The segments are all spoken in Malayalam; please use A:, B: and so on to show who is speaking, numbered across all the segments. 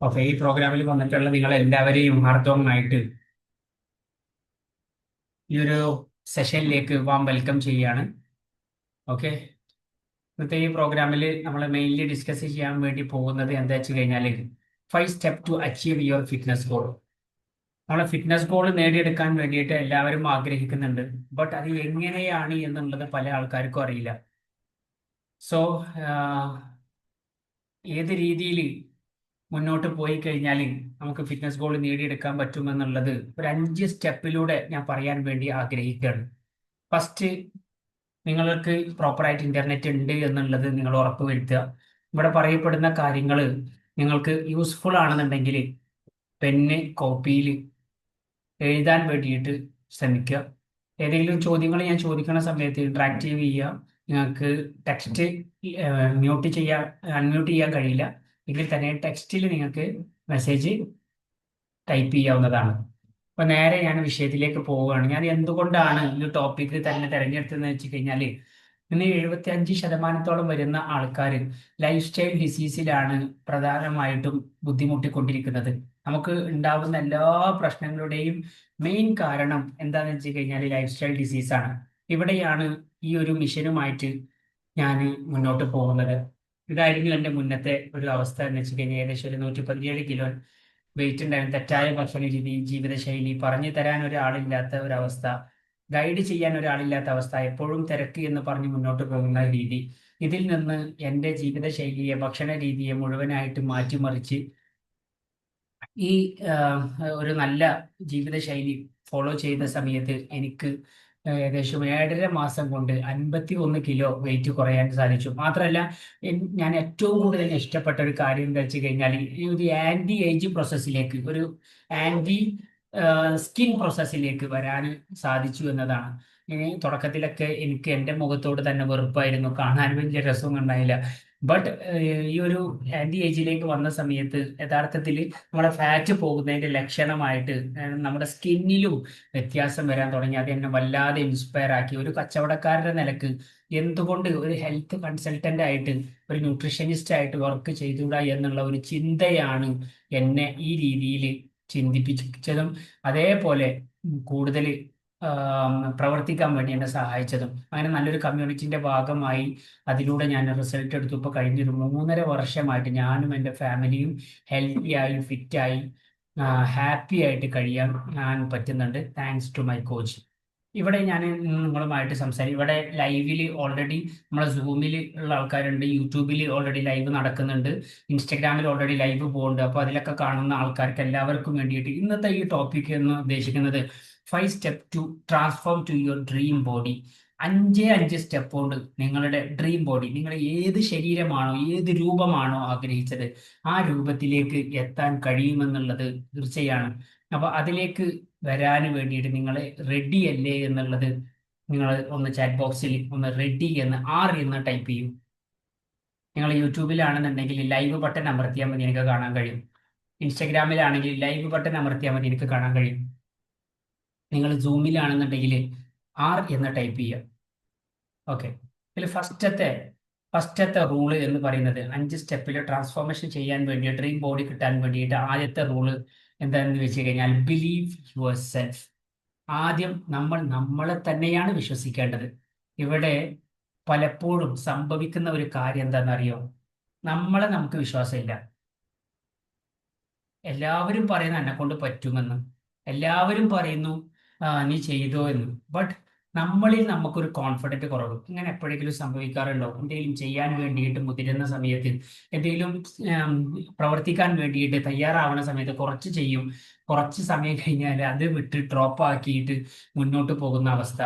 A: ഓക്കെ ഈ പ്രോഗ്രാമിൽ വന്നിട്ടുള്ള നിങ്ങൾ എല്ലാവരെയും ഹാർദവമായിട്ട് ഈ ഒരു സെഷനിലേക്ക് വാം വെൽക്കം ചെയ്യാണ് ഓക്കെ ഇന്നത്തെ ഈ പ്രോഗ്രാമിൽ നമ്മൾ മെയിൻലി ഡിസ്കസ് ചെയ്യാൻ വേണ്ടി പോകുന്നത് എന്താ വെച്ച് കഴിഞ്ഞാൽ five step to achieve your fitness goal നമ്മളെ ഫിറ്റ്നസ് ഗോൾ നേടിയെടുക്കാൻ വേണ്ടിയിട്ട് എല്ലാവരും ആഗ്രഹിക്കുന്നുണ്ട്. ബട്ട് അത് എങ്ങനെയാണ് എന്നുള്ളത് പല ആൾക്കാർക്കും അറിയില്ല. സോ ഏത് രീതിയിൽ മുന്നോട്ട് പോയി കഴിഞ്ഞാൽ നമുക്ക് ഫിറ്റ്നസ് ഗോൾ നേടിയെടുക്കാൻ പറ്റുമെന്നുള്ളത് ഒരു അഞ്ച് സ്റ്റെപ്പിലൂടെ ഞാൻ പറയാൻ വേണ്ടി ആഗ്രഹിക്കുകയാണ്. ഫസ്റ്റ് നിങ്ങൾക്ക് പ്രോപ്പറായിട്ട് ഇന്റർനെറ്റ് ഉണ്ട് എന്നുള്ളത് നിങ്ങൾ ഉറപ്പുവരുത്തുക ഇവിടെ പറയപ്പെടുന്ന കാര്യങ്ങൾ നിങ്ങൾക്ക് യൂസ്ഫുൾ ആണെന്നുണ്ടെങ്കിൽ പെന്ന് കോപ്പിയിൽ എഴുതാൻ വേണ്ടിയിട്ട് ശ്രമിക്കുക. ഏതെങ്കിലും ചോദ്യങ്ങൾ ഞാൻ ചോദിക്കുന്ന സമയത്ത് ഇന്ററാക്റ്റീവ് ചെയ്യുക. നിങ്ങൾക്ക് ടെക്സ്റ്റ് മ്യൂട്ട് ചെയ്യാൻ അൺമ്യൂട്ട് ചെയ്യാൻ കഴിയില്ല. എങ്കിൽ തന്നെ ടെക്സ്റ്റിൽ നിങ്ങൾക്ക് മെസ്സേജ് ടൈപ്പ് ചെയ്യാവുന്നതാണ്. അപ്പൊ നേരെ ഞാൻ വിഷയത്തിലേക്ക് പോവുകയാണ്. ഞാൻ എന്തുകൊണ്ടാണ് ഈ ടോപ്പിക് തന്നെ തിരഞ്ഞെടുത്തതെന്ന് വെച്ച് കഴിഞ്ഞാൽ ഇന്ന് എഴുപത്തി അഞ്ച് ശതമാനത്തോളം വരുന്ന ആൾക്കാർ ലൈഫ് സ്റ്റൈൽ ഡിസീസിലാണ് പ്രധാനമായിട്ടും ബുദ്ധിമുട്ടിക്കൊണ്ടിരിക്കുന്നത്. നമുക്ക് ഉണ്ടാവുന്ന എല്ലാ പ്രശ്നങ്ങളുടെയും മെയിൻ കാരണം എന്താണെന്ന് വെച്ച് കഴിഞ്ഞാൽ ലൈഫ് സ്റ്റൈൽ ഡിസീസാണ് ഇവിടെയാണ് ഈ ഒരു മിഷനുമായിട്ട് ഞാൻ മുന്നോട്ട് പോകുന്നത്. ഇതായിരുന്നു എന്റെ മുന്നത്തെ ഒരു അവസ്ഥ എന്ന് വെച്ച് കഴിഞ്ഞാൽ ഏകദേശം ഒരു നൂറ്റി പതിനേഴ് കിലോ വെയിറ്റ് ഉണ്ടായിരുന്നു. തെറ്റായ ഭക്ഷണ രീതി ജീവിതശൈലി പറഞ്ഞു തരാൻ ഒരാളില്ലാത്ത ഒരവസ്ഥ ഗൈഡ് ചെയ്യാൻ ഒരാളില്ലാത്ത അവസ്ഥ എപ്പോഴും തിരക്ക് എന്ന് പറഞ്ഞ് മുന്നോട്ട് പോകുന്ന രീതി. ഇതിൽ നിന്ന് എന്റെ ജീവിതശൈലിയെ ഭക്ഷണ രീതിയെ മുഴുവനായിട്ട് മാറ്റിമറിച്ച് ഈ ഒരു നല്ല ജീവിതശൈലി ഫോളോ ചെയ്ത സമയത്ത് എനിക്ക് ഏകദേശം ഏഴര മാസം കൊണ്ട് അൻപത്തി ഒന്ന് കിലോ വെയിറ്റ് കുറയാൻ സാധിച്ചു. മാത്രമല്ല ഞാൻ ഏറ്റവും കൂടുതൽ ഇഷ്ടപ്പെട്ട ഒരു കാര്യം എന്താ വെച്ച് കഴിഞ്ഞാൽ ഈ ഒരു ആന്റി ഏജ് പ്രോസസ്സിലേക്ക് ഒരു ആന്റി സ്കിൻ പ്രോസസ്സിലേക്ക് വരാൻ സാധിച്ചു എന്നതാണ്. തുടക്കത്തിലൊക്കെ എനിക്ക് എന്റെ മുഖത്തോട് തന്നെ വെറുപ്പായിരുന്നു. കാണാൻ വലിയ രസമൊന്നും ഉണ്ടായില്ല. ബട്ട് ഈ ഒരു ആന്റി ഏജിലേക്ക് വന്ന സമയത്ത് യഥാർത്ഥത്തിൽ നമ്മുടെ ഫാറ്റ് പോകുന്നതിന്റെ ലക്ഷണമായിട്ട് നമ്മുടെ സ്കിന്നിലും വ്യത്യാസം വരാൻ തുടങ്ങി. അത് എന്നെ വല്ലാതെ ഇൻസ്പയർ ആക്കി. ഒരു കച്ചവടക്കാരുടെ നിലയ്ക്ക് എന്തുകൊണ്ട് ഒരു ഹെൽത്ത് കൺസൾട്ടന്റ് ആയിട്ട് ഒരു ന്യൂട്രിഷനിസ്റ്റ് ആയിട്ട് വർക്ക് ചെയ്തുകൂടാ എന്നുള്ള ഒരു ചിന്തയാണ് എന്നെ ഈ രീതിയിൽ ചിന്തിപ്പിച്ചതും. അതേപോലെ കൂടുതൽ പ്രവർത്തിക്കാൻ വേണ്ടി എന്നെ സഹായിച്ചതും. അങ്ങനെ നല്ലൊരു കമ്മ്യൂണിറ്റിന്റെ ഭാഗമായി അതിലൂടെ ഞാൻ റിസൾട്ട് എടുത്തു. ഇപ്പോൾ കഴിഞ്ഞൊരു മൂന്നര വർഷമായിട്ട് ഞാനും എന്റെ ഫാമിലിയും ഹെൽത്തിയായി ഫിറ്റായി ഹാപ്പി ആയിട്ട് കഴിയാൻ ഞാൻ പറ്റുന്നുണ്ട്. താങ്ക്സ് ടു മൈ കോച്ച് ഇവിടെ ഞാൻ നിങ്ങളുമായിട്ട് സംസാരിക്കും. ഇവിടെ ലൈവിൽ ഓൾറെഡി നമ്മളെ സൂമിൽ ഉള്ള ആൾക്കാരുണ്ട് യൂട്യൂബിൽ ഓൾറെഡി ലൈവ് നടക്കുന്നുണ്ട് ഇൻസ്റ്റഗ്രാമിൽ ഓൾറെഡി ലൈവ് പോകുന്നുണ്ട് അപ്പോൾ അതിലൊക്കെ കാണുന്ന ആൾക്കാർക്ക് എല്ലാവർക്കും വേണ്ടിയിട്ട് ഇന്നത്തെ ഈ ടോപ്പിക് എന്ന് ഉദ്ദേശിക്കുന്നത് five step to transform to your dream body അഞ്ചേ അഞ്ച് സ്റ്റെപ്പ് കൊണ്ട് നിങ്ങളുടെ ഡ്രീം ബോഡി നിങ്ങൾ ഏത് ശരീരമാണോ ഏത് രൂപമാണോ ആഗ്രഹിച്ചത് ആ രൂപത്തിലേക്ക് എത്താൻ കഴിയുമെന്നുള്ളത് തീർച്ചയാണ്. അപ്പൊ അതിലേക്ക് വരാൻ വേണ്ടിയിട്ട് നിങ്ങൾ റെഡി അല്ലേ എന്നുള്ളത് നിങ്ങൾ ഒന്ന് ചാറ്റ് ബോക്സിൽ ഒന്ന് റെഡി എന്ന് ആർ എന്ന് ടൈപ്പ് ചെയ്യും. നിങ്ങൾ യൂട്യൂബിലാണെന്നുണ്ടെങ്കിൽ ലൈവ് ബട്ടൺ അമർത്തിയാൽ മതി എനിക്ക് കാണാൻ കഴിയും. ഇൻസ്റ്റഗ്രാമിലാണെങ്കിൽ ലൈവ് ബട്ടൺ അമർത്തിയാൽ മതി എനിക്ക് കാണാൻ കഴിയും. നിങ്ങൾ സൂമിലാണെന്നുണ്ടെങ്കിൽ ആർ എന്ന് ടൈപ്പ് ചെയ്യുക. ഓക്കെ ഇതിൽ ഫസ്റ്റത്തെ ഫസ്റ്റത്തെ റൂൾ എന്ന് പറയുന്നത് അഞ്ച് സ്റ്റെപ്പിൽ ട്രാൻസ്ഫോർമേഷൻ ചെയ്യാൻ വേണ്ടി ഡ്രീം ബോഡി കിട്ടാൻ വേണ്ടിയിട്ട് ആദ്യത്തെ റൂൾ എന്താണെന്ന് വെച്ച് കഴിഞ്ഞാൽ ബിലീവ് യുവർ സെൽഫ് ആദ്യം നമ്മൾ നമ്മളെ തന്നെയാണ് വിശ്വസിക്കേണ്ടത്. ഇവിടെ പലപ്പോഴും സംഭവിക്കുന്ന ഒരു കാര്യം എന്താണെന്നറിയോ? നമ്മളെ നമുക്ക് വിശ്വാസമില്ല. എല്ലാവരും പറയുന്ന എന്നെ കൊണ്ട് പറ്റുമെന്ന്. എല്ലാവരും പറയുന്നു നീ ചെയ്തോ എന്ന്. ബട്ട് നമ്മളിൽ നമുക്കൊരു കോൺഫിഡന്റ് കുറവ്. ഇങ്ങനെ എപ്പോഴെങ്കിലും സംഭവിക്കാറുണ്ടോ? എന്തെങ്കിലും ചെയ്യാൻ വേണ്ടിയിട്ട് മുതിരുന്ന സമയത്ത് എന്തെങ്കിലും പ്രവർത്തിക്കാൻ വേണ്ടിയിട്ട് തയ്യാറാവുന്ന സമയത്ത് കുറച്ച് ചെയ്യും. കുറച്ച് സമയം കഴിഞ്ഞാൽ അത് വിട്ട് ഡ്രോപ്പ് ആക്കിയിട്ട് മുന്നോട്ട് പോകുന്ന അവസ്ഥ.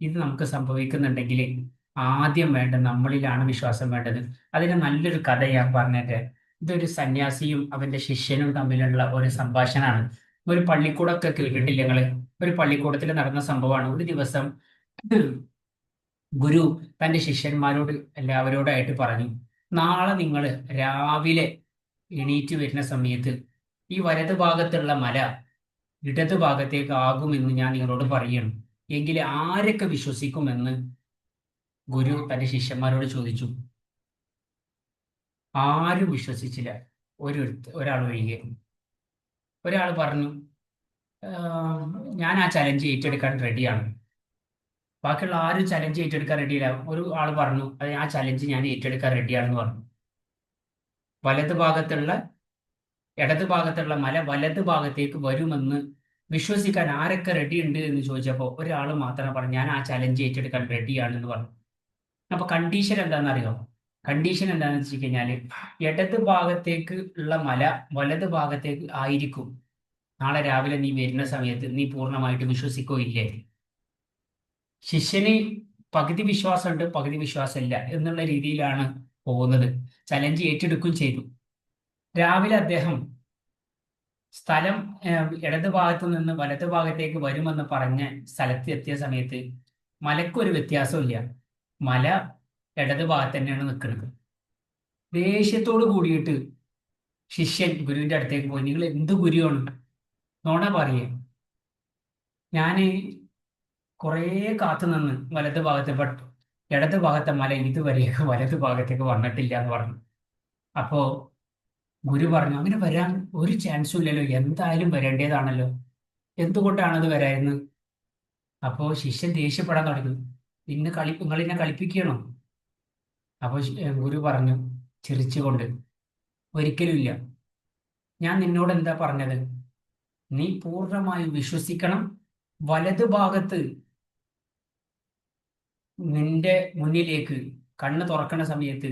A: ഇത് നമുക്ക് സംഭവിക്കുന്നുണ്ടെങ്കിൽ ആദ്യം വേണ്ട നമ്മളിലാണ് വിശ്വാസം വേണ്ടത്. അതിന് നല്ലൊരു കഥയാണ് പറഞ്ഞത് ഇതൊരു സന്യാസിയും അവന്റെ ശിഷ്യനും തമ്മിലുള്ള ഒരു സംഭാഷണമാണ്. ഒരു പള്ളിക്കൂടമൊക്കെ കേട്ടിട്ടില്ല ഞങ്ങൾ ഒരു പള്ളിക്കൂടത്തിൽ നടന്ന സംഭവമാണ്. ഒരു ദിവസം ഗുരു തന്റെ ശിഷ്യന്മാരോട് എല്ലാവരോടായിട്ട് പറഞ്ഞു നാളെ നിങ്ങൾ രാവിലെ എണീറ്റ് വരുന്ന സമയത്ത് ഈ വലത് ഭാഗത്തുള്ള മല ഇടത് ഭാഗത്തേക്ക് ആകുമെന്ന് ഞാൻ നിങ്ങളോട് പറയണം. എങ്കിൽ ആരൊക്കെ വിശ്വസിക്കുമെന്ന് ഗുരു തന്റെ ശിഷ്യന്മാരോട് ചോദിച്ചു. ആരും വിശ്വസിച്ചില്ല. ഒരു ഒരാൾ ഒഴികെ. ഒരാൾ പറഞ്ഞു ഞാൻ ആ ചലഞ്ച് ഏറ്റെടുക്കാൻ റെഡിയാണ് ബാക്കിയുള്ള ആരും ചലഞ്ച് ഏറ്റെടുക്കാൻ റെഡിയില്ല ഒരു ആൾ പറഞ്ഞു അത് ആ ചലഞ്ച് ഞാൻ ഏറ്റെടുക്കാൻ റെഡിയാണെന്ന് പറഞ്ഞു. വലത് ഭാഗത്തുള്ള ഇടത് ഭാഗത്തുള്ള മല വലത് ഭാഗത്തേക്ക് വരുമെന്ന് വിശ്വസിക്കാൻ ആരൊക്കെ റെഡി ഉണ്ട് എന്ന് ചോദിച്ചപ്പോൾ ഒരാൾ മാത്രം പറഞ്ഞു ഞാൻ ആ ചലഞ്ച് ഏറ്റെടുക്കാൻ റെഡിയാണെന്ന് പറഞ്ഞു. അപ്പൊ കണ്ടീഷൻ എന്താണെന്ന് അറിയാം? കണ്ടീഷൻ എന്താണെന്ന് വെച്ച് കഴിഞ്ഞാൽ ഇടത് ഭാഗത്തേക്ക് ഉള്ള മല വലത് ഭാഗത്തേക്ക് ആയിരിക്കും. നാളെ രാവിലെ നീ വരുന്ന സമയത്ത് നീ പൂർണമായിട്ട് വിശ്വസിക്കോ ഇല്ലേ ശിഷ്യന് പകുതി വിശ്വാസമുണ്ട് പകുതി വിശ്വാസമില്ല എന്നുള്ള രീതിയിലാണ് പോകുന്നത്. ചലഞ്ച് ഏറ്റെടുക്കുകയും ചെയ്തു. രാവിലെ അദ്ദേഹം സ്ഥലം ഇടത് ഭാഗത്തു നിന്ന് വലത് ഭാഗത്തേക്ക് വരുമെന്ന് പറഞ്ഞ് സ്ഥലത്ത് എത്തിയ സമയത്ത് മലക്കൊരു വ്യത്യാസമില്ല മല ഇടത് ഭാഗത്ത് തന്നെയാണ് നിൽക്കുന്നത്. ദേഷ്യത്തോട് കൂടിയിട്ട് ശിഷ്യൻ ഗുരുവിന്റെ അടുത്തേക്ക് പോയി നിങ്ങൾ എന്ത് ഗുരുവാണ്? നോണ പറയേ. ഞാൻ കുറേ കാത്തു നിന്ന് വലത് ഭാഗത്ത് പെട്ടു ഇടത് ഭാഗത്തെ മല ഇതുവരെയൊക്കെ വലത് ഭാഗത്തേക്ക് വന്നിട്ടില്ല എന്ന് പറഞ്ഞു. അപ്പോ ഗുരു പറഞ്ഞു അങ്ങനെ വരാൻ ഒരു ചാൻസും ഇല്ലല്ലോ. എന്തായാലും വരേണ്ടതാണല്ലോ. എന്തുകൊണ്ടാണത് അത് വരായിരുന്നത് അപ്പോ ശിഷ്യൻ ദേഷ്യപ്പെടാൻ തുടങ്ങി. ഇന്ന് കളി നിങ്ങളിനെ കളിപ്പിക്കണോ? അപ്പോൾ ഗുരു പറഞ്ഞു ചിരിച്ചുകൊണ്ട് ഒരിക്കലുമില്ല. ഞാൻ നിന്നോട് എന്താ പറഞ്ഞത്? നീ പൂർണമായും വിശ്വസിക്കണം. വലത് ഭാഗത്ത് നിന്റെ മുന്നിലേക്ക് കണ്ണ് തുറക്കുന്ന സമയത്ത്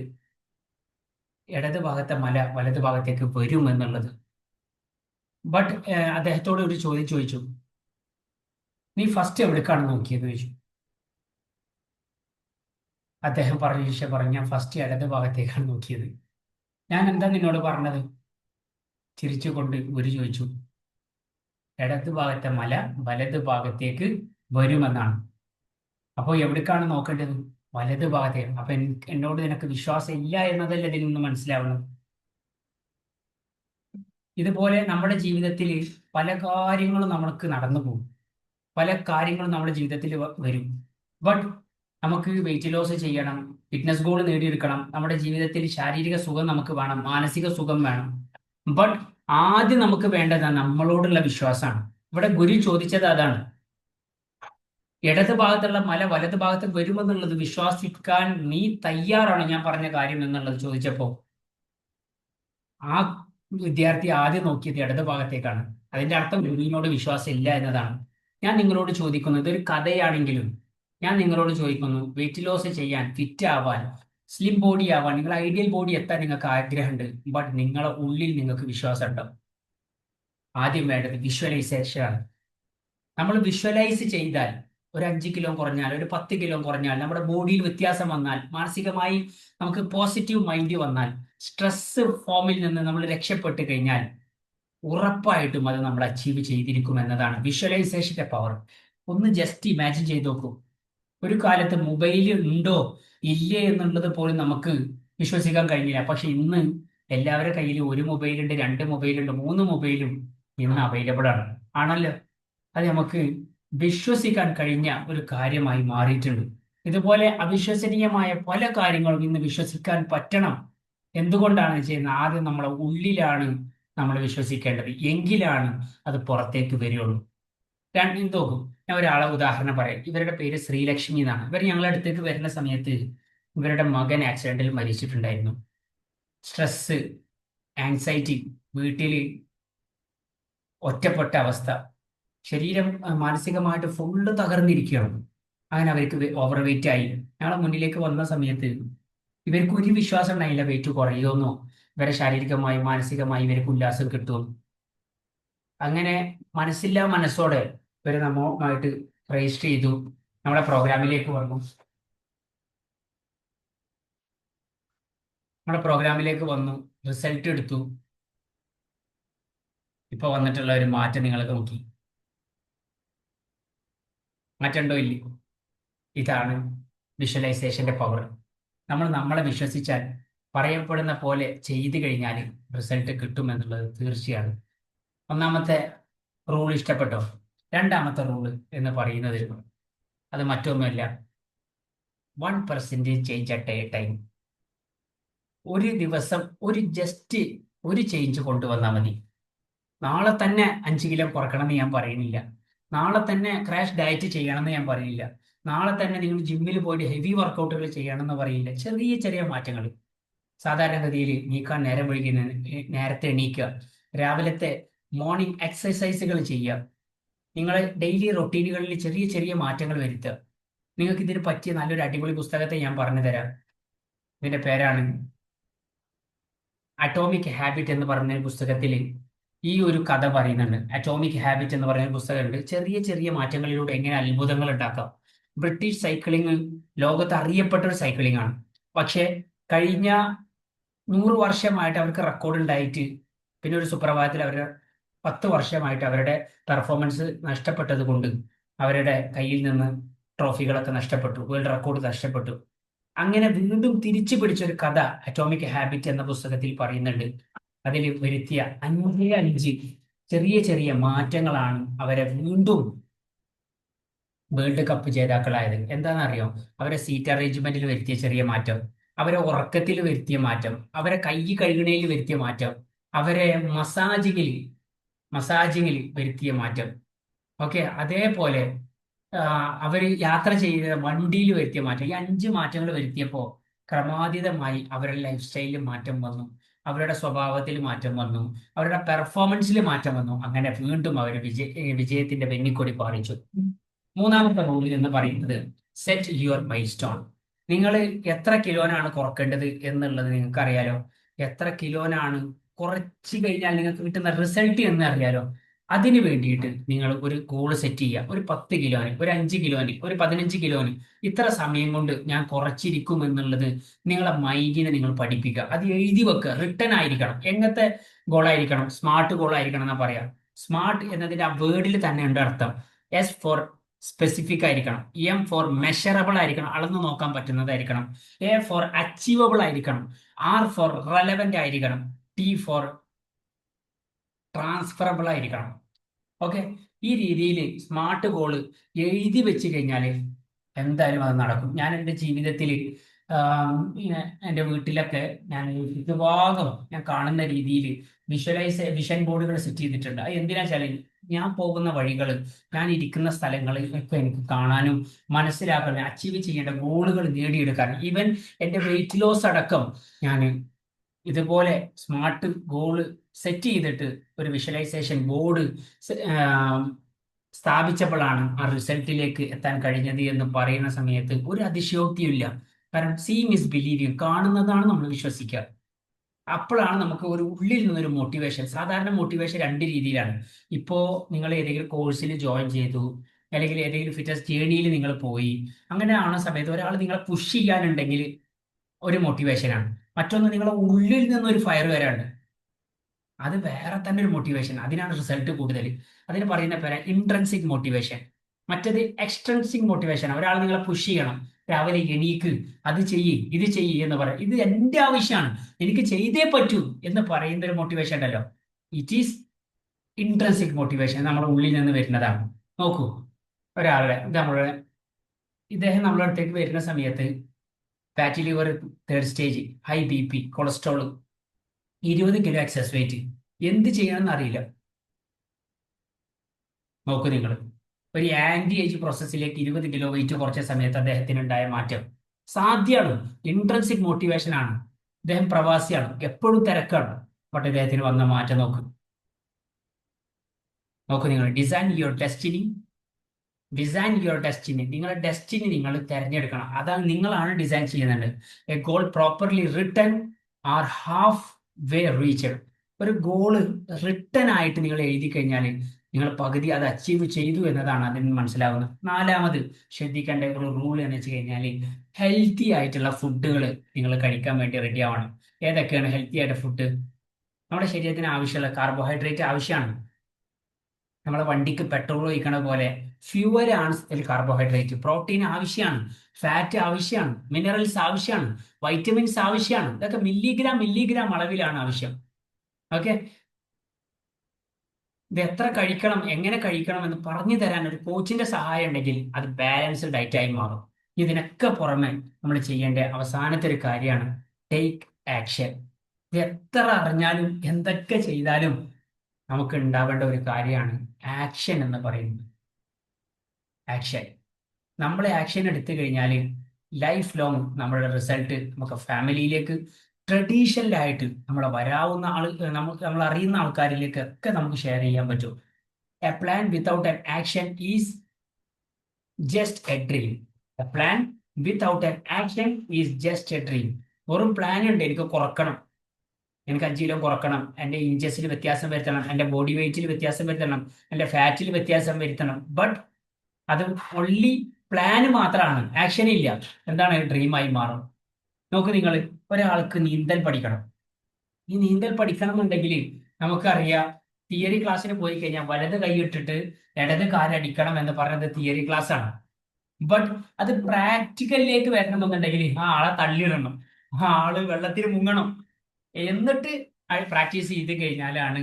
A: ഇടത് ഭാഗത്തെ മല വലത് ഭാഗത്തേക്ക് വരും എന്നുള്ളത്. ബട്ട് അദ്ദേഹത്തോട് ഒരു ചോദ്യം ചോദിച്ചു. നീ ഫസ്റ്റ് എവിടേക്കാണ് നോക്കിയത്? ചോദിച്ചു. അദ്ദേഹം പറഞ്ഞ ശേഷം പറഞ്ഞ. ഫസ്റ്റ് ഇടത് ഭാഗത്തേക്കാണ് നോക്കിയത്. ഞാൻ എന്താ നിന്നോട് പറഞ്ഞത്? ചിരിച്ചുകൊണ്ട് ഗുരു ചോദിച്ചു. ഇടത് ഭാഗത്തെ മല വലത് ഭാഗത്തേക്ക് വരുമെന്നാണ്. അപ്പോൾ എവിടേക്കാണ് നോക്കേണ്ടത്? വലത് ഭാഗത്തേക്ക് അപ്പൊ എന്നോട് നിനക്ക് വിശ്വാസം ഇല്ല എന്നതല്ല ഇതിൽ മനസ്സിലാവണം ഇതുപോലെ നമ്മുടെ ജീവിതത്തിൽ പല കാര്യങ്ങളും നമ്മൾക്ക് നടന്നു പോകും. പല കാര്യങ്ങളും നമ്മുടെ ജീവിതത്തിൽ വരും. ബട്ട് നമുക്ക് വെയിറ്റ് ലോസ് ചെയ്യണം ഫിറ്റ്നസ് ഗോൾ നേടിയെടുക്കണം നമ്മുടെ ജീവിതത്തിൽ ശാരീരിക സുഖം നമുക്ക് വേണം മാനസിക സുഖം വേണം. ബട്ട് ആദ്യം നമുക്ക് വേണ്ടത് നമ്മളോടുള്ള വിശ്വാസമാണ്. ഇവിടെ ഗുരു ചോദിച്ചത് അതാണ്. ഇടത് ഭാഗത്തുള്ള മല വലത് ഭാഗത്ത് വരുമെന്നുള്ളത് വിശ്വസിക്കാൻ നീ തയ്യാറാണോ? ഞാൻ പറഞ്ഞ കാര്യം എന്നുള്ളത് ചോദിച്ചപ്പോ ആ വിദ്യാർത്ഥി ആദ്യം നോക്കിയത് ഇടത് ഭാഗത്തേക്കാണ്. അതിന്റെ അർത്ഥം ഗുരുവിനോട് വിശ്വാസം ഇല്ല എന്നതാണ്. ഞാൻ നിങ്ങളോട് ചോദിക്കുന്നത് ഒരു കഥയാണെങ്കിലും ഞാൻ നിങ്ങളോട് ചോദിക്കുന്നു വെയിറ്റ് ലോസ് ചെയ്യാൻ ഫിറ്റ് ആവാൻ സ്ലിം ബോഡി ആവാൻ നിങ്ങൾ ഐഡിയൽ ബോഡി എത്താൻ നിങ്ങൾക്ക് ആഗ്രഹമുണ്ട് ബട്ട് നിങ്ങളെ ഉള്ളിൽ നിങ്ങൾക്ക് വിശ്വാസം ഉണ്ടാവും ആദ്യം വേണ്ടത് വിഷ്വലൈസേഷൻ ആണ്. നമ്മൾ വിഷ്വലൈസ് ചെയ്താൽ ഒരു അഞ്ച് കിലോ കുറഞ്ഞാൽ ഒരു പത്ത് കിലോ കുറഞ്ഞാൽ നമ്മുടെ ബോഡിയിൽ വ്യത്യാസം വന്നാൽ മാനസികമായി നമുക്ക് പോസിറ്റീവ് മൈൻഡ് വന്നാൽ സ്ട്രെസ് ഫോമിൽ നിന്ന് നമ്മൾ രക്ഷപ്പെട്ട് കഴിഞ്ഞാൽ ഉറപ്പായിട്ടും അത് നമ്മൾ അച്ചീവ് ചെയ്തിരിക്കും എന്നതാണ് വിഷ്വലൈസേഷന്റെ പവർ ഒന്ന് ജസ്റ്റ് ഇമാജിൻ ചെയ്ത് നോക്കൂ. ഒരു കാലത്ത് മൊബൈൽ ഉണ്ടോ? ഇല്ലേ എന്നുള്ളത് പോലും നമുക്ക് വിശ്വസിക്കാൻ കഴിഞ്ഞില്ല. പക്ഷെ ഇന്ന് എല്ലാവരുടെ കയ്യിൽ ഒരു മൊബൈലുണ്ട് രണ്ട് മൊബൈലുണ്ട് മൂന്ന് മൊബൈലും ഇന്ന് അവൈലബിൾ ആണ്. ആണല്ലോ? അത് നമുക്ക് വിശ്വസിക്കാൻ കഴിഞ്ഞ ഒരു കാര്യമായി മാറിയിട്ടുണ്ട്. ഇതുപോലെ അവിശ്വസനീയമായ പല കാര്യങ്ങളും ഇന്ന് വിശ്വസിക്കാൻ പറ്റണം. എന്തുകൊണ്ടാണ് ചെയ്യുന്നത്? ആദ്യം നമ്മളെ ഉള്ളിലാണ് നമ്മൾ വിശ്വസിക്കേണ്ടത്. എങ്കിലാണ് അത് പുറത്തേക്ക് വരികയുള്ളൂ രണ്ട് നോക്കും ഞാൻ ഒരാളെ ഉദാഹരണം പറയാം. ഇവരുടെ പേര് ശ്രീലക്ഷ്മി എന്നാണ്. ഇവർ ഞങ്ങളുടെ അടുത്തേക്ക് വരുന്ന സമയത്ത് ഇവരുടെ മകൻ ആക്സിഡന്റിൽ മരിച്ചിട്ടുണ്ടായിരുന്നു. സ്ട്രെസ് ആൻസൈറ്റി വീട്ടിൽ ഒറ്റപ്പെട്ട അവസ്ഥ. ശരീരം മാനസികമായിട്ട് ഫുള്ള് തകർന്നിരിക്കുകയാണ്. അങ്ങനെ അവർക്ക് ഓവർ വെയിറ്റ് ആയി. ഞങ്ങളെ മുന്നിലേക്ക് വന്ന സമയത്ത് ഇവർക്ക് ഒരു വിശ്വാസം ഉണ്ടായില്ല വെയിറ്റ് കുറയുമെന്നോ ഇവരെ ശാരീരികമായി മാനസികമായി ഇവർക്ക് ഉല്ലാസം കിട്ടും അങ്ങനെ മനസ്സില്ലാ മനസ്സോടെ ഇവർ നമ്മളുമായിട്ട് രജിസ്റ്റർ ചെയ്തു. നമ്മുടെ പ്രോഗ്രാമിലേക്ക് വന്നു. നമ്മുടെ പ്രോഗ്രാമിലേക്ക് വന്നു. റിസൾട്ട് എടുത്തു. ഇപ്പൊ വന്നിട്ടുള്ള ഒരു മാറ്റം നിങ്ങൾ നോക്കി. മാറ്റണ്ടോ ഇല്ല? ഇതാണ് വിഷ്വലൈസേഷന്റെ പവർ നമ്മൾ നമ്മളെ വിശ്വസിച്ചാൽ പറയപ്പെടുന്ന പോലെ ചെയ്തു കഴിഞ്ഞാൽ റിസൾട്ട് കിട്ടുമെന്നുള്ളത് തീർച്ചയാണ്. ഒന്നാമത്തെ റൂൾ ഇഷ്ടപ്പെട്ടോ? രണ്ടാമത്തെ റൂൾ എന്ന് പറയുന്നത് അത് മറ്റൊന്നുമല്ല. One percentage change at a time ഒരു ദിവസം ഒരു ജസ്റ്റ് ഒരു ചേഞ്ച് കൊണ്ടുവന്നാൽ മതി. നാളെ തന്നെ അഞ്ച് കിലോ കുറക്കണമെന്ന് ഞാൻ പറയുന്നില്ല. നാളെ തന്നെ ക്രാഷ് ഡയറ്റ് ചെയ്യണമെന്ന് ഞാൻ പറയുന്നില്ല. നാളെ തന്നെ നിങ്ങൾ ജിമ്മിൽ പോയിട്ട് ഹെവി വർക്കൗട്ടുകൾ ചെയ്യണമെന്ന് പറയില്ല ചെറിയ ചെറിയ മാറ്റങ്ങൾ. സാധാരണഗതിയിൽ നീക്കാൻ നേരം വൈകി നേരത്തെ എണീക്കുക. രാവിലത്തെ മോർണിംഗ് എക്സസൈസുകൾ ചെയ്യുക. നിങ്ങളെ ഡെയിലി റൊട്ടീനുകളിൽ ചെറിയ ചെറിയ മാറ്റങ്ങൾ വരുത്തുക. നിങ്ങൾക്ക് ഇതിന് പറ്റിയ നല്ലൊരു അടിപൊളി പുസ്തകത്തെ ഞാൻ പറഞ്ഞു തരാം. ഇതിന്റെ പേരാണ് അറ്റോമിക് ഹാബിറ്റ് എന്ന് പറഞ്ഞ പുസ്തകത്തിൽ ഈ ഒരു കഥ പറയുന്നുണ്ട്. അറ്റോമിക് ഹാബിറ്റ് എന്ന് പറയുന്ന പുസ്തകമുണ്ട്. ചെറിയ ചെറിയ മാറ്റങ്ങളിലൂടെ എങ്ങനെ അത്ഭുതങ്ങൾ ഉണ്ടാക്കാം. ബ്രിട്ടീഷ് സൈക്ലിംഗ് ലോകത്ത് അറിയപ്പെട്ട ഒരു സൈക്ലിംഗ് ആണ്. പക്ഷേ കഴിഞ്ഞ നൂറ് വർഷമായിട്ട് അവർക്ക് റെക്കോർഡ് ഉണ്ടായിട്ട് പിന്നെ ഒരു സുപ്രഭാതത്തിൽ അവരുടെ പത്ത് വർഷമായിട്ട് അവരുടെ പെർഫോമൻസ് നഷ്ടപ്പെട്ടത് കൊണ്ട് അവരുടെ കയ്യിൽ നിന്ന് ട്രോഫികളൊക്കെ നഷ്ടപ്പെട്ടു വേൾഡ് റെക്കോർഡ് നഷ്ടപ്പെട്ടു. അങ്ങനെ വീണ്ടും തിരിച്ചു പിടിച്ചൊരു കഥ അറ്റോമിക് ഹാബിറ്റ് എന്ന പുസ്തകത്തിൽ പറയുന്നുണ്ട്. അതിൽ വരുത്തിയ അഞ്ചേ അഞ്ച് ചെറിയ ചെറിയ മാറ്റങ്ങളാണ് അവരെ വീണ്ടും വേൾഡ് കപ്പ് ജേതാക്കളായത്. എന്താണെന്നറിയോ? അവരെ സീറ്റ് അറേഞ്ച്മെന്റിൽ വരുത്തിയ ചെറിയ മാറ്റം അവരെ ഉറക്കത്തിൽ വരുത്തിയ മാറ്റം അവരെ കൈ കഴുകണയിൽ വരുത്തിയ മാറ്റം അവരെ മസാജിങ്ങിൽ മസാജിങ്ങിൽ വരുത്തിയ മാറ്റം. ഓക്കെ അതേപോലെ അവർ യാത്ര ചെയ്ത വണ്ടിയിൽ വരുത്തിയ മാറ്റം. ഈ അഞ്ച് മാറ്റങ്ങൾ വരുത്തിയപ്പോൾ ക്രമാതീതമായി അവരുടെ ലൈഫ് സ്റ്റൈലിൽ മാറ്റം വന്നു. അവരുടെ സ്വഭാവത്തിൽ മാറ്റം വന്നു. അവരുടെ പെർഫോമൻസിൽ മാറ്റം വന്നു. അങ്ങനെ വീണ്ടും അവർ വിജയ വിജയത്തിന്റെ വെന്നിക്കൊടി പാറിച്ചു. മൂന്നാമത്തെ റൂൾ എന്ന് പറയുന്നത് സെറ്റ് യുവർ മൈൽ സ്റ്റോൺ നിങ്ങൾ എത്ര കിലോനാണ് കുറക്കേണ്ടത് എന്നുള്ളത് നിങ്ങൾക്ക് അറിയാലോ എത്ര കിലോനാണ് കുറച്ച് കഴിഞ്ഞാൽ നിങ്ങൾക്ക് കിട്ടുന്ന റിസൾട്ട് എന്ന് അറിയാലോ? അതിന് വേണ്ടിയിട്ട് നിങ്ങൾ ഒരു ഗോൾ സെറ്റ് ചെയ്യുക. ഒരു പത്ത് കിലോന് ഒരു അഞ്ച് കിലോന് ഒരു പതിനഞ്ച് കിലോന് ഇത്ര സമയം കൊണ്ട് ഞാൻ കുറച്ചിരിക്കും എന്നുള്ളത് നിങ്ങളെ മൈൻഡിനെ നിങ്ങൾ പഠിപ്പിക്കുക. അത് എഴുതി വെക്കുക. റിട്ടേൺ ആയിരിക്കണം. എങ്ങനത്തെ ഗോൾ ആയിരിക്കണം? സ്മാർട്ട് ഗോൾ ആയിരിക്കണം എന്നാ പറയാം. സ്മാർട്ട് എന്നതിന്റെ ആ വേർഡിൽ തന്നെ ഉണ്ട് അർത്ഥം. എസ് ഫോർ സ്പെസിഫിക് ആയിരിക്കണം. എം ഫോർ മെഷറബിൾ ആയിരിക്കണം. അളന്നു നോക്കാൻ പറ്റുന്നതായിരിക്കണം. എ ഫോർ അച്ചീവബിൾ ആയിരിക്കണം. ആർ ഫോർ റെലവെന്റ് ആയിരിക്കണം. ടി ഫോർ ട്രാൻസ്ഫറബിൾ ആയിരിക്കണം. ഓക്കെ ഈ രീതിയിൽ സ്മാർട്ട് ഗോൾ എഴുതി വെച്ച് കഴിഞ്ഞാൽ എന്തായാലും അത് നടക്കും. ഞാൻ എന്റെ ജീവിതത്തിൽ എന്റെ വീട്ടിലൊക്കെ ഞാൻ വിഭാഗം ഞാൻ കാണുന്ന രീതിയിൽ വിഷ്വലൈസ് വിഷൻ ബോർഡുകൾ സെറ്റ് ചെയ്തിട്ടുണ്ട്. അത് എന്തിനാ വെച്ചാൽ ഞാൻ പോകുന്ന വഴികൾ ഞാൻ ഇരിക്കുന്ന സ്ഥലങ്ങൾ ഒക്കെ എനിക്ക് കാണാനും മനസ്സിലാക്കാനും അച്ചീവ് ചെയ്യേണ്ട ഗോളുകൾ നേടിയെടുക്കാനും ഈവൻ എന്റെ വെയിറ്റ് ലോസ് അടക്കം ഞാൻ ഇതുപോലെ സ്മാർട്ട് ഗോൾ സെറ്റ് ചെയ്തിട്ട് ഒരു വിഷ്വലൈസേഷൻ ബോർഡ് സ്ഥാപിച്ചപ്പോഴാണ് ആ റിസൾട്ടിലേക്ക് എത്താൻ കഴിഞ്ഞത് എന്ന് പറയുന്ന സമയത്ത് ഒരു അതിശയോക്തിയില്ല കാരണം സീങ് ഇസ് ബിലീവിങ് കാണുന്നതാണ് നമ്മൾ വിശ്വസിക്കുക. അപ്പോഴാണ് നമുക്ക് ഒരു ഉള്ളിൽ നിന്നൊരു മോട്ടിവേഷൻ സാധാരണ മോട്ടിവേഷൻ രണ്ട് രീതിയിലാണ്. ഇപ്പോൾ നിങ്ങൾ ഏതെങ്കിലും കോഴ്സിൽ ജോയിൻ ചെയ്തു അല്ലെങ്കിൽ ഏതെങ്കിലും ഫിറ്റ്നസ് ജേണിയിൽ നിങ്ങൾ പോയി അങ്ങനെ ആണ് സമയത്ത് ഒരാൾ നിങ്ങളെ പുഷ് ചെയ്യാനുണ്ടെങ്കിൽ ഒരു മോട്ടിവേഷനാണ് മറ്റൊന്ന് നിങ്ങളുടെ ഉള്ളിൽ നിന്നൊരു ഫയർ വരാണ്ട് അത് വേറെ തന്നെ ഒരു മോട്ടിവേഷൻ അതിനാണ് റിസൾട്ട് കൂടുതൽ അതിന് പറയുന്ന പേര് ഇൻട്രൻസിക് മോട്ടിവേഷൻ മറ്റത് എക്സ്ട്രൻസിക് മോട്ടിവേഷൻ ഒരാൾ നിങ്ങളെ പുഷ് ചെയ്യണം. രാവിലെ എണീക്ക്. അത് ചെയ്യ് ഇത് ചെയ്യ് എന്ന് പറയാം. ഇത് എന്റെ ആവശ്യമാണ്. എനിക്ക് ചെയ്തേ പറ്റൂ എന്ന് പറയുന്ന ഒരു മോട്ടിവേഷൻ ഉണ്ടല്ലോ. ഇറ്റ് ഈസ് ഇൻട്രൻസിക് മോട്ടിവേഷൻ നമ്മുടെ ഉള്ളിൽ നിന്ന് വരുന്നതാണ്. നോക്കൂ. ഒരാളുടെ നമ്മുടെ ഇദ്ദേഹം നമ്മളടുത്തേക്ക് വരുന്ന സമയത്ത് fatty liver third stage high B P cholesterol ഇരുപത് കിലോ എക്സസ് വെയിറ്റ് എന്ത് ചെയ്യണമെന്ന് അറിയില്ല. നോക്കൂ നിങ്ങൾ. ഒരു ആന്റി ഏജ് പ്രോസസ്സിലേക്ക് ഇരുപത് കിലോ വെയിറ്റ് കുറച്ച സമയത്ത് അദ്ദേഹത്തിന് ഉണ്ടായ മാറ്റം. സാധ്യമാണ് ഇൻട്രൻസിക് മോട്ടിവേഷൻ ആണ്. അദ്ദേഹം പ്രവാസിയാണ്. എപ്പോഴും തിരക്കാണ്. ബട്ട് അദ്ദേഹത്തിന് വന്ന മാറ്റം നോക്ക്. നോക്കൂ നിങ്ങൾ. Design your destiny design your destiny നിങ്ങളുടെ ഡെസ്റ്റിനി നിങ്ങൾ തിരഞ്ഞെടുക്കണം. അതാണ് നിങ്ങളാണ് ഡിസൈൻ ചെയ്യുന്നത്. A goal properly written are half way reached ഒരു ഗോൾ റിട്ടേൺ ആയിട്ട് നിങ്ങൾ എഴുതി കഴിഞ്ഞാൽ നിങ്ങൾ പകുതി അത് അച്ചീവ് ചെയ്തു എന്നതാണ് അതിന് മനസ്സിലാവുന്നത്. നാലാമത് ശ്രദ്ധിക്കേണ്ട ഒരു റൂൾ എന്ന് വെച്ച് കഴിഞ്ഞാൽ ഹെൽത്തി ആയിട്ടുള്ള ഫുഡുകൾ നിങ്ങൾ കഴിക്കാൻ വേണ്ടി റെഡി ആവണം. ഏതൊക്കെയാണ് ഹെൽത്തി ആയിട്ട് ഫുഡ് നമ്മുടെ ശരീരത്തിന് ആവശ്യമുള്ള കാർബോഹൈഡ്രേറ്റ് ആവശ്യമാണ്. നമ്മളെ വണ്ടിക്ക് പെട്രോൾ ഒഴിക്കണ പോലെ ഫ്യൂവർ ആണ് കാർബോഹൈഡ്രേറ്റ് പ്രോട്ടീൻ ആവശ്യമാണ് ഫാറ്റ് ആവശ്യമാണ് മിനറൽസ് ആവശ്യമാണ് വൈറ്റമിൻസ് ആവശ്യമാണ് ഇതൊക്കെ മില്ലിഗ്രാം മില്ലിഗ്രാം അളവിലാണ് ആവശ്യം. ഓക്കെ ഇത് എത്ര കഴിക്കണം എങ്ങനെ കഴിക്കണം എന്ന് പറഞ്ഞു തരാൻ ഒരു കോച്ചിന്റെ സഹായം ഉണ്ടെങ്കിൽ അത് ബാലൻസ്ഡ് ഡയറ്റായി മാറും. ഇതിനൊക്കെ പുറമെ നമ്മൾ ചെയ്യേണ്ട അവസാനത്തെ ഒരു കാര്യമാണ് ടേക്ക് ആക്ഷൻ ഇത് എത്ര അറിഞ്ഞാലും എന്തൊക്കെ ചെയ്താലും നമുക്ക് ഉണ്ടാവേണ്ട ഒരു കാര്യമാണ് ആക്ഷൻ എന്ന് പറയുന്നത്. ആക്ഷൻ നമ്മൾ ആക്ഷൻ എടുത്തു കഴിഞ്ഞാൽ ലൈഫ് ലോങ് നമ്മുടെ റിസൾട്ട് നമുക്ക് ഫാമിലിയിലേക്ക് ട്രഡീഷണലായിട്ട് നമ്മളെ വരാവുന്ന ആൾ നമുക്ക് നമ്മൾ അറിയുന്ന ആൾക്കാരിലേക്ക് ഒക്കെ നമുക്ക് ഷെയർ ചെയ്യാൻ പറ്റും. A plan without an action is just a dream a plan without an action is just a dream വെറും പ്ലാൻ ഉണ്ട്. എനിക്ക് കുറക്കണം. എനിക്ക് അഞ്ച് കിലോ കുറക്കണം. എന്റെ ഇഞ്ചസിൽ വ്യത്യാസം വരുത്തണം. എന്റെ ബോഡി വെയിറ്റിൽ വ്യത്യാസം വരുത്തണം. എന്റെ ഫാറ്റിൽ വ്യത്യാസം വരുത്തണം. ബട്ട് അത് ഒൺലി പ്ലാന് മാത്രമാണ് ആക്ഷൻ ഇല്ല. എന്താണ് ഡ്രീമായി മാറും? നോക്ക് നിങ്ങൾ ഒരാൾക്ക് നീന്തൽ പഠിക്കണം. ഈ നീന്തൽ പഠിക്കണം എന്നുണ്ടെങ്കിൽ നമുക്കറിയാം തിയറി ക്ലാസ്സിന് പോയി കഴിഞ്ഞാൽ വലത് കൈയിട്ടിട്ട് ഇടത് കാലടിക്കണം എന്ന് പറയുന്നത് തിയറി ക്ലാസ് ആണ്. ബട്ട് അത് പ്രാക്ടിക്കലിലേക്ക് വരണമെന്നുണ്ടെങ്കിൽ ആ ആളെ തള്ളിയിടണം. ആ ആൾ വെള്ളത്തിൽ മുങ്ങണം. എന്നിട്ട് പ്രാക്ടീസ് ചെയ്ത് കഴിഞ്ഞാലാണ്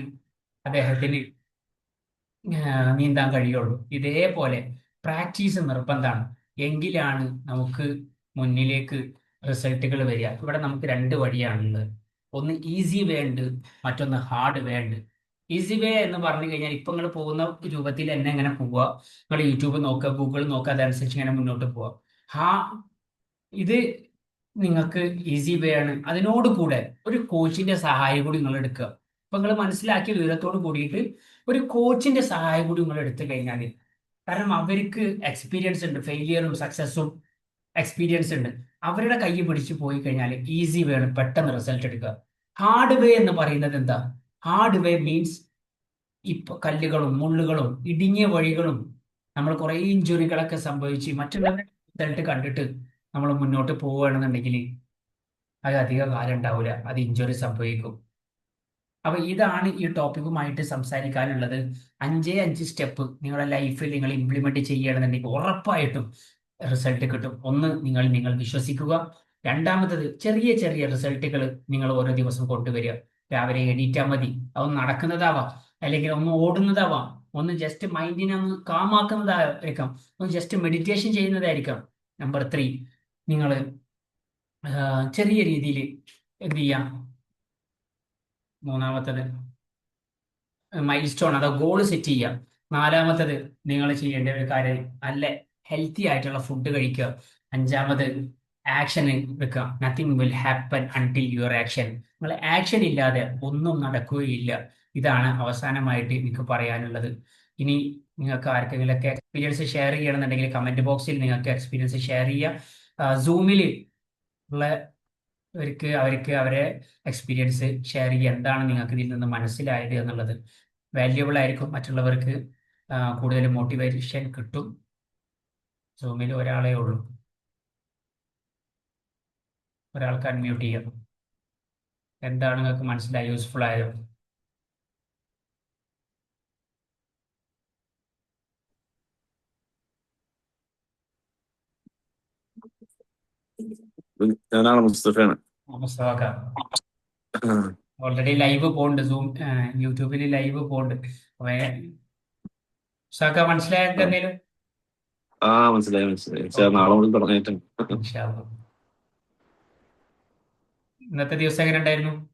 A: അദ്ദേഹത്തിന് നീന്താൻ കഴിയുള്ളൂ. ഇതേപോലെ പ്രാക്ടീസ് നിർബന്ധമാണ്. എങ്കിലാണ് നമുക്ക് മുന്നിലേക്ക് റിസൾട്ടുകൾ വരിക. ഇവിടെ നമുക്ക് രണ്ട് വഴിയാണുള്ളത്. ഒന്ന് ഈസി വേ ഉണ്ട് മറ്റൊന്ന് ഹാർഡ് വേ ഉണ്ട്. ഈസി വേ എന്ന് പറഞ്ഞു കഴിഞ്ഞാൽ ഇപ്പം നിങ്ങൾ പോകുന്ന രൂപത്തിൽ തന്നെ ഇങ്ങനെ പോവുക. നിങ്ങൾ യൂട്യൂബ് നോക്കുക ഗൂഗിൾ നോക്കുക അതനുസരിച്ച് ഇങ്ങനെ മുന്നോട്ട് പോവുക. ഹാ ഇത് നിങ്ങൾക്ക് ഈസി വേ ആണ്. അതിനോട് കൂടെ ഒരു കോച്ചിന്റെ സഹായം കൂടി നിങ്ങൾ എടുക്കുക. അപ്പൊ നിങ്ങൾ മനസ്സിലാക്കിയ വിവരത്തോട് കൂടിയിട്ട് ഒരു കോച്ചിന്റെ സഹായം കൂടി നിങ്ങൾ എടുത്തു കഴിഞ്ഞാൽ കാരണം അവർക്ക് എക്സ്പീരിയൻസ് ഉണ്ട് ഫെയിലിയറും സക്സസ്സും എക്സ്പീരിയൻസ് ഉണ്ട്. അവരുടെ കൈ പിടിച്ച് പോയി കഴിഞ്ഞാൽ ഈസി വേ ആണ് പെട്ടെന്ന് റിസൾട്ട് എടുക്കുക. ഹാർഡ് വേ എന്ന് പറയുന്നത് എന്താ? ഹാർഡ് വേ മീൻസ് ഇപ്പൊ കല്ലുകളും മുള്ളുകളും ഇടുങ്ങിയ വഴികളും നമ്മൾ കുറേ ഇഞ്ചുറികളൊക്കെ സംഭവിച്ച് മറ്റുള്ളവരുടെ റിസൾട്ട് കണ്ടിട്ട് നമ്മൾ മുന്നോട്ട് പോവുകയാണെന്നുണ്ടെങ്കിൽ അത് അധിക കാലം ഉണ്ടാവില്ല. അത് ഇഞ്ചുറി സംഭവിക്കും. അപ്പൊ ഇതാണ് ഈ ടോപ്പിക്കുമായിട്ട് സംസാരിക്കാനുള്ളത്. അഞ്ചേ അഞ്ച് സ്റ്റെപ്പ് നിങ്ങളുടെ ലൈഫിൽ നിങ്ങൾ ഇംപ്ലിമെന്റ് ചെയ്യുകയാണെന്നുണ്ടെങ്കിൽ ഉറപ്പായിട്ടും റിസൾട്ട് കിട്ടും. ഒന്ന് നിങ്ങൾ നിങ്ങൾ വിശ്വസിക്കുക. രണ്ടാമത്തത് ചെറിയ ചെറിയ റിസൾട്ടുകൾ നിങ്ങൾ ഓരോ ദിവസം കൊണ്ടുവരിക. രാവിലെ എണീറ്റാൽ മതി. അതൊന്ന് നടക്കുന്നതാവാം. അല്ലെങ്കിൽ ഒന്ന് ഓടുന്നതാവാം. ഒന്ന് ജസ്റ്റ് മൈൻഡിനെ ഒന്ന് കാമാക്കുന്നതായിരിക്കാം. ഒന്ന് ജസ്റ്റ് മെഡിറ്റേഷൻ ചെയ്യുന്നതായിരിക്കാം. നമ്പർ ത്രീ നിങ്ങൾ ചെറിയ രീതിയിൽ എന്ത് ചെയ്യാം? മൂന്നാമത്തത്. മൈൽ സ്റ്റോൺ അതോ ഗോൾ സെറ്റ് ചെയ്യുക. നാലാമത്തത് നിങ്ങൾ ചെയ്യേണ്ട ഒരു കാര്യം നല്ല ഹെൽത്തി ആയിട്ടുള്ള ഫുഡ് കഴിക്കുക. അഞ്ചാമത് ആക്ഷൻ വെക്കുക. Nothing will happen until your action നിങ്ങൾ ആക്ഷൻ ഇല്ലാതെ ഒന്നും നടക്കുകയില്ല. ഇതാണ് അവസാനമായിട്ട് എനിക്ക് പറയാനുള്ളത്. ഇനി നിങ്ങൾക്ക് ആർക്കെങ്കിലുമൊക്കെ എക്സ്പീരിയൻസ് ഷെയർ ചെയ്യണമെന്നുണ്ടെങ്കിൽ കമന്റ് ബോക്സിൽ നിങ്ങൾക്ക് എക്സ്പീരിയൻസ് ഷെയർ ചെയ്യുക സൂമിൽ ഉള്ള അവർക്ക് അവർക്ക് അവരെ എക്സ്പീരിയൻസ് ഷെയർ ചെയ്യുക. എന്താണ് നിങ്ങൾക്ക് ഇതിൽ നിന്ന് മനസ്സിലായത് എന്നുള്ളത്. വാല്യുബിൾ ആയിരിക്കും. മറ്റുള്ളവർക്ക് കൂടുതൽ മോട്ടിവേഷൻ കിട്ടും. സൂമിൽ ഒരാളേ ഉള്ളൂ. ഒരാൾക്ക് അൺമ്യൂട്ട് ചെയ്യണം എന്താണ് നിങ്ങൾക്ക് മനസ്സിലായി? യൂസ്ഫുൾ ആയോ?
B: ഞാനാണ് മുസ്തഫയാണ്.
A: മുസ്തഫക്ക. ഓൾറെഡി ലൈവ് പോണ്ട് സൂം യൂട്യൂബിൽ ലൈവ് പോണ്ട്. മുസ്തഫക്ക എന്തെങ്കിലും
B: ആ. മനസ്സിലായി മനസ്സിലായി. നാളെ മുതൽ തുടങ്ങിയിട്ടുണ്ട്.
A: ഇന്നത്തെ ദിവസം എങ്ങനെ ഉണ്ടായിരുന്നു?